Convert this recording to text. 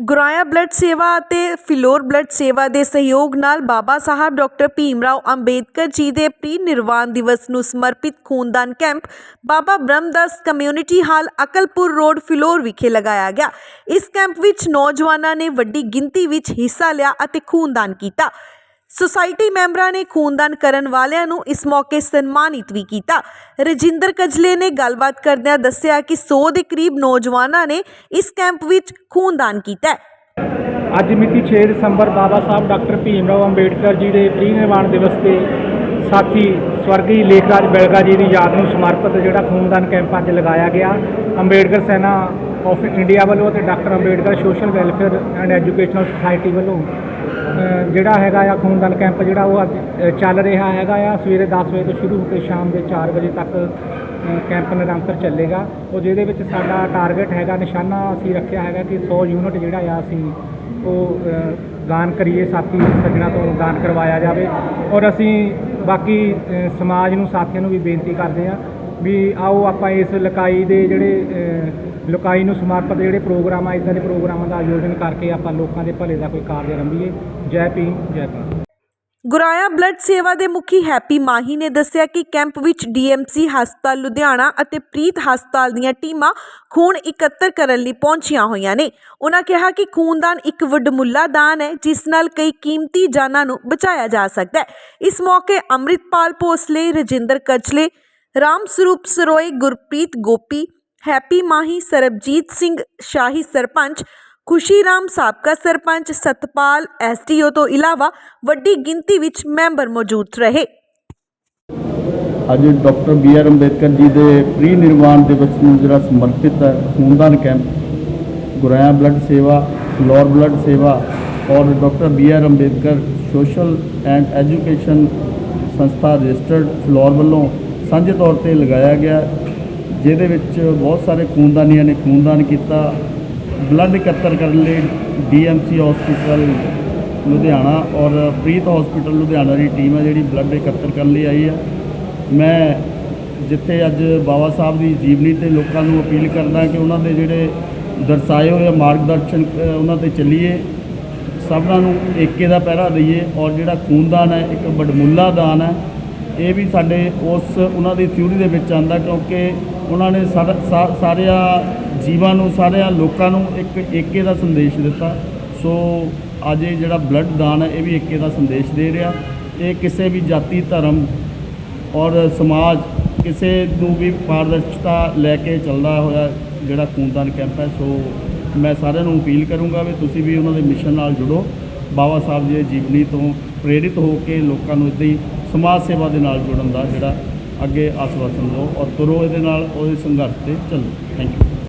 ਗੁਰਾਇਆ blood ਸੇਵਾ ਅਤੇ Phillaur blood ਸੇਵਾ ਦੇ ਸਹਿਯੋਗ ਨਾਲ ਬਾਬਾ ਸਾਹਿਬ ਡਾਕਟਰ ਭੀਮਰਾਓ ਅੰਬੇਦਕਰ ਜੀ ਦੇ ਪ੍ਰੀ ਨਿਰਵਾਣ ਦਿਵਸ ਨੂੰ ਸਮਰਪਿਤ ਖੂਨਦਾਨ camp Baba Brahmdas community hall Akalpur road, Phillaur ਵਿਖੇ ਲਗਾਇਆ ਗਿਆ। ਇਸ ਕੈਂਪ ਵਿੱਚ ਨੌਜਵਾਨਾਂ ਨੇ ਵੱਡੀ ਗਿਣਤੀ ਵਿੱਚ ਹਿੱਸਾ ਲਿਆ ਅਤੇ ਖੂਨਦਾਨ ਕੀਤਾ। ਸੁਸਾਇਟੀ ਮੈਂਬਰਾਂ ਨੇ ਖੂਨਦਾਨ ਕਰਨ ਵਾਲਿਆਂ ਨੂੰ ਇਸ ਮੌਕੇ ਸਨਮਾਨਿਤ ਵੀ ਕੀਤਾ। ਰਜਿੰਦਰ ਕਜਲੇ ਨੇ ਗੱਲਬਾਤ ਕਰਦਿਆਂ ਦੱਸਿਆ ਕਿ 100 ਦੇ ਕਰੀਬ ਨੌਜਵਾਨਾਂ ਨੇ ਇਸ ਕੈਂਪ ਵਿੱਚ ਖੂਨਦਾਨ ਕੀਤਾ ਹੈ। ਅੱਜ ਮਿਤੀ 6 ਦਸੰਬਰ ਬਾਬਾ ਸਾਹਿਬ ਡਾਕਟਰ ਭੀਮ ਰਾਓ ਅੰਬੇਡਕਰ ਜੀ ਦੇ ਪ੍ਰੀ ਪ੍ਰੀਨਿਰਵਾਣ ਦਿਵਸ ਤੇ ਸਾਥੀ ਸਵਰਗੀ ਲੇਖਰਾਜ ਬਿਲਗਾ ਜੀ ਦੀ ਯਾਦ ਨੂੰ ਸਮਰਪਿਤ ਜਿਹੜਾ ਖੂਨਦਾਨ ਕੈਂਪ ਅੱਜ ਲਗਾਇਆ ਗਿਆ, ਅੰਬੇਡਕਰ ਸੈਨਾ ਆਫ ਇੰਡੀਆ ਵੱਲੋਂ ਤੇ doctor Ambedkar social welfare and educational society ਵੱਲੋਂ ਜਿਹੜਾ ਹੈਗਾ ਆ ਖੂਨਦਾਨ ਕੈਂਪ ਜਿਹੜਾ ਉਹ ਅੱਜ ਚੱਲ ਰਿਹਾ ਹੈਗਾ ਆ। ਸਵੇਰੇ 10 ਵਜੇ ਤੋਂ ਸ਼ੁਰੂ ਹੋ ਕੇ ਸ਼ਾਮ ਦੇ 4 ਵਜੇ ਤੱਕ ਕੈਂਪ ਨਿਰੰਤਰ ਚੱਲੇਗਾ। ਉਹ ਜਿਹਦੇ ਵਿੱਚ ਸਾਡਾ ਟਾਰਗੇਟ ਹੈਗਾ, ਨਿਸ਼ਾਨਾ ਅਸੀਂ ਰੱਖਿਆ ਹੈਗਾ ਕਿ 100 ਯੂਨਿਟ ਜਿਹੜਾ ਆ ਅਸੀਂ ਉਹ ਦਾਨ ਕਰੀਏ, ਸਾਥੀ ਸੱਜਣਾ ਤੋਂ ਦਾਨ ਕਰਵਾਇਆ ਜਾਵੇ। ਔਰ ਅਸੀਂ ਬਾਕੀ ਸਮਾਜ ਨੂੰ, ਸਾਥੀਆਂ ਨੂੰ ਵੀ ਬੇਨਤੀ ਕਰਦੇ ਹਾਂ ਵੀ ਆਓ ਆਪਾਂ ਇਸ ਲਕਾਈ ਦੇ ਜਿਹੜੇ ਲੁਕਾਈ ਨੂੰ ਸਮਰਪਿਤ ਜਿਹੜੇ ਪ੍ਰੋਗਰਾਮ ਆ, ਇਦਾਂ ਦੇ ਪ੍ਰੋਗਰਾਮਾਂ ਦਾ ਆਯੋਜਨ ਕਰਕੇ ਆਪਾਂ ਲੋਕਾਂ ਦੇ ਭਲੇ ਦਾ ਕੋਈ ਕਾਰਜ ਆਰੰਭੀਏ ਜੈ ਭੀਮ, ਜੈ ਭਾਰਤ। ਗੁਰਾਇਆ ਬਲੱਡ ਸੇਵਾ ਦੇ ਮੁਖੀ ਹੈਪੀ ਮਾਹੀ ਨੇ ਦੱਸਿਆ ਕਿ ਕੈਂਪ ਵਿੱਚ ਡੀਐਮਸੀ ਹਸਪਤਾਲ ਲੁਧਿਆਣਾ ਅਤੇ ਪ੍ਰੀਤ ਹਸਪਤਾਲ ਦੀਆਂ ਟੀਮਾਂ ਖੂਨ ਇਕੱਤਰ ਕਰਨ ਲਈ ਪਹੁੰਚੀਆਂ ਹੋਈਆਂ ਨੇ। ਉਹਨਾਂ ਕਿਹਾ ਕਿ ਖੂਨਦਾਨ ਇੱਕ ਵਡਮੁੱਲਾ ਦਾਨ ਹੈ, ਜਿਸ ਨਾਲ ਕਈ ਕੀਮਤੀ ਜਾਨਾਂ ਨੂੰ ਬਚਾਇਆ ਜਾ ਸਕਦਾ ਹੈ। ਇਸ ਮੌਕੇ ਅੰਮ੍ਰਿਤਪਾਲ ਭੋਸਲੇ, ਰਜਿੰਦਰ ਕਚਲੇ ਰਾਮ ਸਰੂਪ ਸਰੋਏ, ਗੁਰਪ੍ਰੀਤ ਗੋਪੀ ਹੈਪੀ ਮਾਹੀ ਸਰਬਜੀਤ ਸਿੰਘ ਸ਼ਾਹੀ ਸਰਪੰਚ ਖੁਸ਼ੀ ਰਾਮ ਸਾਬਕਾ ਸਰਪੰਚ, ਸਤਪਾਲ ਐਸਟੀਓ ਤੋਂ ਇਲਾਵਾ ਵੱਡੀ ਗਿਣਤੀ ਵਿੱਚ ਮੈਂਬਰ ਮੌਜੂਦ ਰਹੇ। ਅੱਜ doctor B R Ambedkar ji ਦੇ ਪ੍ਰੀ ਨਿਰਵਾਣ ਦਿਵਸ ਨੂੰ ਜਿਹੜਾ ਸਮਰਪਿਤ ਹੈ, ਖੂਨਦਾਨ camp, Goraya blood Sewa, Phillaur blood Sewa ਔਰ doctor B R Ambedkar social and education ਸੰਸਥਾ ਰਜਿਸਟਰਡ ਫਲੋਰ ਵੱਲੋਂ ਸਾਂਝੇ ਤੌਰ ਤੇ ਲਗਾਇਆ ਗਿਆ। ਜਿਹਦੇ ਵਿੱਚ ਬਹੁਤ ਸਾਰੇ ਖੂਨਦਾਨੀਆਂ ਨੇ ਖੂਨਦਾਨ ਕੀਤਾ ਬਲੱਡ ਇਕੱਤਰ ਕਰਨ ਲਈ ਡੀਐਮਸੀ ਹਸਪੀਟਲ ਲੁਧਿਆਣਾ ਔਰ ਪ੍ਰੀਤ ਹਸਪੀਟਲ ਲੁਧਿਆਣਾ ਦੀ ਟੀਮ ਹੈ ਜਿਹੜੀ ਬਲੱਡ ਇਕੱਤਰ ਕਰਨ ਲਈ ਆਈ ਹੈ। ਮੈਂ ਜਿੱਥੇ ਅੱਜ ਬਾਬਾ ਸਾਹਿਬ ਦੀ ਜੀਵਨੀ ਤੇ ਲੋਕਾਂ ਨੂੰ ਅਪੀਲ ਕਰਦਾ ਕਿ ਉਹਨਾਂ ਦੇ ਜਿਹੜੇ ਦਰਸਾਏ ਹੋਏ ਮਾਰਗਦਰਸ਼ਨ ਉਹਨਾਂ ਤੇ ਚੱਲੀਏ। ਸਭਨਾਂ ਨੂੰ ਏਕੇ ਦਾ ਪਹਿਰਾ ਦਈਏ ਔਰ ਜਿਹੜਾ ਖੂਨਦਾਨ ਹੈ, ਇੱਕ ਬੜਮੁੱਲਾ ਦਾਨ ਹੈ, ਇਹ ਵੀ ਸਾਡੇ ਉਸ, ਉਹਨਾਂ ਦੀ ਥਿਊਰੀ ਦੇ ਵਿੱਚ ਆਂਦਾ ਕਿਉਂਕਿ ਉਹਨਾਂ ਨੇ ਸਾਰਾ- ਸਾ- ਸਾਰਿਆਂ ਜੀਵਾਂ ਨੂੰ, ਸਾਰਿਆਂ ਲੋਕਾਂ ਨੂੰ ਇੱਕ ਏਕੇ ਦਾ ਸੰਦੇਸ਼ ਦਿੱਤਾ। ਸੋ ਅੱਜ ਇਹ ਜਿਹੜਾ ਬਲੱਡ ਦਾਨ ਹੈ, ਇਹ ਵੀ ਏਕੇ ਦਾ ਸੰਦੇਸ਼ ਦੇ ਰਿਹਾ। ਇਹ ਕਿਸੇ ਵੀ ਜਾਤੀ, ਧਰਮ ਔਰ ਸਮਾਜ ਕਿਸੇ ਨੂੰ ਵੀ ਪਾਰਦਰਸ਼ਤਾ ਲੈ ਕੇ ਚੱਲਦਾ ਹੋਇਆ ਜਿਹੜਾ ਖੂਨਦਾਨ ਕੈਂਪ ਹੈ, ਸੋ ਮੈਂ ਸਾਰਿਆਂ ਨੂੰ ਅਪੀਲ ਕਰੂੰਗਾ ਵੀ ਤੁਸੀਂ ਵੀ ਉਹਨਾਂ ਦੇ ਮਿਸ਼ਨ ਨਾਲ ਜੁੜੋ। ਬਾਬਾ ਸਾਹਿਬ ਜੀ ਦੀ ਜੀਵਨੀ ਤੋਂ ਪ੍ਰੇਰਿਤ ਹੋ ਕੇ ਲੋਕਾਂ ਨੂੰ ਇੱਦਾਂ ਹੀ ਸਮਾਜ ਸੇਵਾ ਦੇ ਨਾਲ ਜੁੜਨ ਦਾ ਜਿਹੜਾ ਅੱਗੇ ਆਸਵਾਸਨ ਲਓ ਔਰ ਤੁਰੋ ਇਹਦੇ ਨਾਲ ਉਹਦੇ ਸੰਘਰਸ਼ ਤੇ ਚੱਲੋ। Thank you